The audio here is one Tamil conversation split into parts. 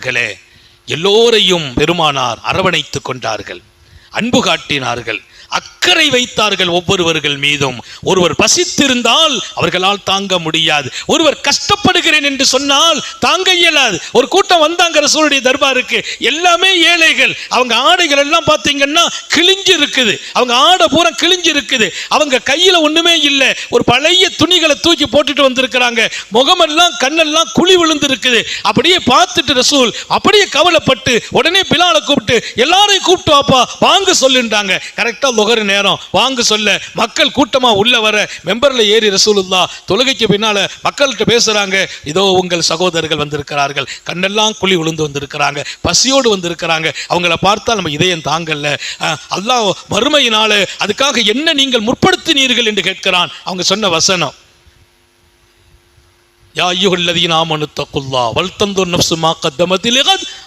மக்களே எல்லோரையும் பெருமானார் அரவணைத்துக் கொண்டார்கள். அன்பு காட்டினார்கள். அக்கறை வைத்தார்கள் ஒவ்வொருவர்கள் மீதும். ஒருவர் பசித்திருந்தால் அவர்களால் தாங்க முடியாது. ஒருவர் கஷ்டப்படுகிறேன் என்று சொன்னால் தாங்க இயலாது. ஒரு கூட்டம் வந்தாங்க ரசூலுடைய தர்பாருக்கு. எல்லாமே ஏழைகள். அவங்க ஆடைகள் எல்லாம் பார்த்தீங்கன்னா கிழிஞ்சு இருக்குது. அவங்க ஆடை பூரா கிழிஞ்சு இருக்குது. அவங்க கையில் ஒன்றுமே இல்லை. ஒரு பழைய துணிகளை தூக்கி போட்டுட்டு வந்திருக்கிறாங்க. முகமெல்லாம் கண்ணெல்லாம் குழி விழுந்து இருக்குது அப்படியே பார்த்துட்டு ரசூல் அப்படியே கவலைப்பட்டு உடனே பிலாலை கூப்பிட்டு எல்லாரையும் கூப்பிட்டு வாப்பா வாங்க சொல்லுன்றாங்க. கரெக்டாக லுகர் நேரம். வாங்க சொல்ல. மக்கள் கூட்டமாக உள்ளே வர மெம்பரில் ஏறி ரசூலுல்லா தொழுகைக்கு பின்னால் மக்கள்கிட்ட பேசுகிறாங்க இதோ உங்கள் சகோதரர்கள் வந்திருக்கிறார்கள். கண்ணெல்லாம் குழி விழுந்து வந்திருக்கிறாங்க. பசியோடு வந்திருக்கிறாங்க. அவங்கள பார்த்தால் நம்ம இதயம் தாங்கல்ல அஹ், அல்லாஹ் மறுமையினால அதுக்காக என்ன நீங்கள் முற்படுத்தினீர்கள் என்று கேட்கிறான். அவங்க சொன்ன வசனம். யா ஐயுகல்லதீன ஆமனு தக்குல்லா வல்தந்தோ நஃப்சு மா கத்தமத்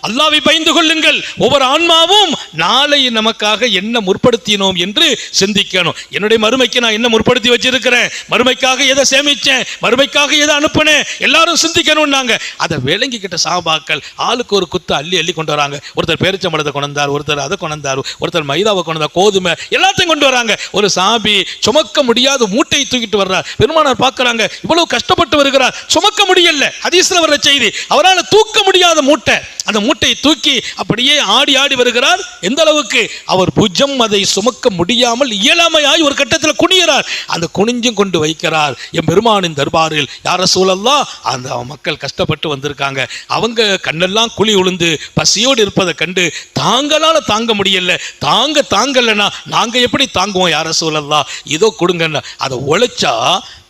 அல்லாவை பயந்து கொள்ளுங்கள். ஒவ்வொரு ஆன்மாவும் நாளை நமக்காக என்ன முற்படுத்தினோம் என்று சிந்திக்கணும். என்னுடைய மறுமைக்கு நான் என்ன முற்படுத்தி வச்சிருக்கிறேன்? மறுமைக்காக எதை சேமிச்சேன்? மறுமைக்காக எதை அனுப்பினேன்? எல்லாரும் சிந்திக்கணும்னாங்க. அதை விளங்கிக்கிட்ட சாபாக்கள் ஆளுக்கு ஒரு குத்து அள்ளி அள்ளி கொண்டு வராங்க. ஒருத்தர் பேரிச்சம்பழத்தை கொண்டு வந்தார் ஒருத்தர் அதை கொண்டு வந்தார் ஒருத்தர் மைதாவை கொண்டு வந்தார் கோதுமை எல்லாத்தையும் கொண்டு வராங்க. ஒரு சாபி சுமக்க முடியாத மூட்டையை தூக்கிட்டு வர்றார். பெருமானார் பார்க்கறாங்க இவ்வளவு கஷ்டப்பட்டு வருகிறார். சுமக்க முடியல. ஹதீஸ்ல வர்ற செய்தி அவரால் தூக்க முடியாத மூட்டை. அந்த மூட்டையை தூக்கி அப்படியே ஆடி ஆடி வருகிறார். எந்த அளவுக்கு? அவர் புஜம் அதை சுமக்க முடியாமல் இயலாமையாய் ஒரு கட்டத்தில் குனிகிறார். அந்த குனிஞ்சும் கொண்டு வைக்கிறார். என் பெருமானின் தர்பாரில் யார சூழல்லாம் அந்த மக்கள் கஷ்டப்பட்டு வந்திருக்காங்க. அவங்க கண்ணெல்லாம் குழி உளுந்து பசியோடு இருப்பதை கண்டு தாங்களால் தாங்க முடியல. தாங்க தாங்கலைன்னா நாங்கள் எப்படி தாங்குவோம் யார சூழல்லாம் இதோ கொடுங்கன்னு அதை உழைச்சா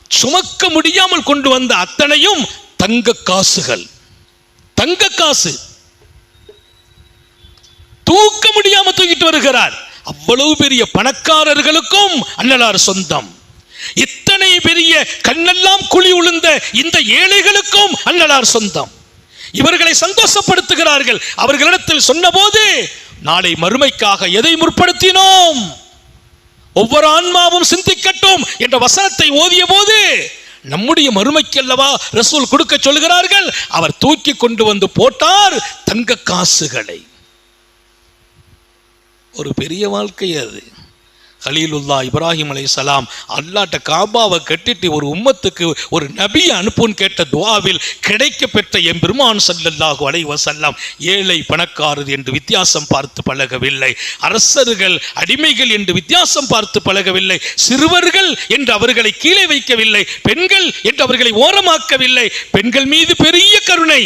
சுமக்க முடியாமல் கொண்டு வந்த அத்தனையும் தங்க காசுகள். தங்க காசு. தூக்க முடியாம தூக்கிட்டு வருகிறார். அவ்வளவு பெரிய பணக்காரர்களுக்கும் அண்ணலார் சொந்தம். இத்தனை பெரிய கண்ணெல்லாம் குழி உளுந்த இந்த ஏழைகளுக்கும் அண்ணலார் சொந்தம். இவர்களை சந்தோஷப்படுத்துகிறார்கள். அவர்களிடத்தில் சொன்னபோது நாளை மறுமைக்காக எதை முற்படுத்தினோம்? ஒவ்வொரு ஆன்மாவும் சிந்திக்கட்டும் என்ற வசனத்தை ஓதிய போது நம்முடைய மறுமைக்கு அல்லவா ரசூல் கொடுக்க சொல்கிறார்கள். அவர் தூக்கி கொண்டு வந்து போட்டார் தங்க காசுகளை. ஒரு பெரிய வாழ்க்கை அது. ஹலீலுல்லா இப்ராஹிம் அலை சலாம் அல்லாட்ட காபாவை கட்டிட்டு ஒரு உம்மத்துக்கு ஒரு நபியை அனுப்புன்னு கேட்ட துவாவில் கிடைக்க பெற்ற என் பெருமான் சல்லல்லாஹு அலைஹி வஸல்லம் ஏழை பணக்காரர் என்று வித்தியாசம் பார்த்து பழகவில்லை. அரசர்கள் அடிமைகள் என்று வித்தியாசம் பார்த்து பழகவில்லை. சிறுவர்கள் என்று அவர்களை கீழே வைக்கவில்லை. பெண்கள் என்று அவர்களை ஓரமாக்கவில்லை. பெண்கள் மீது பெரிய கருணை.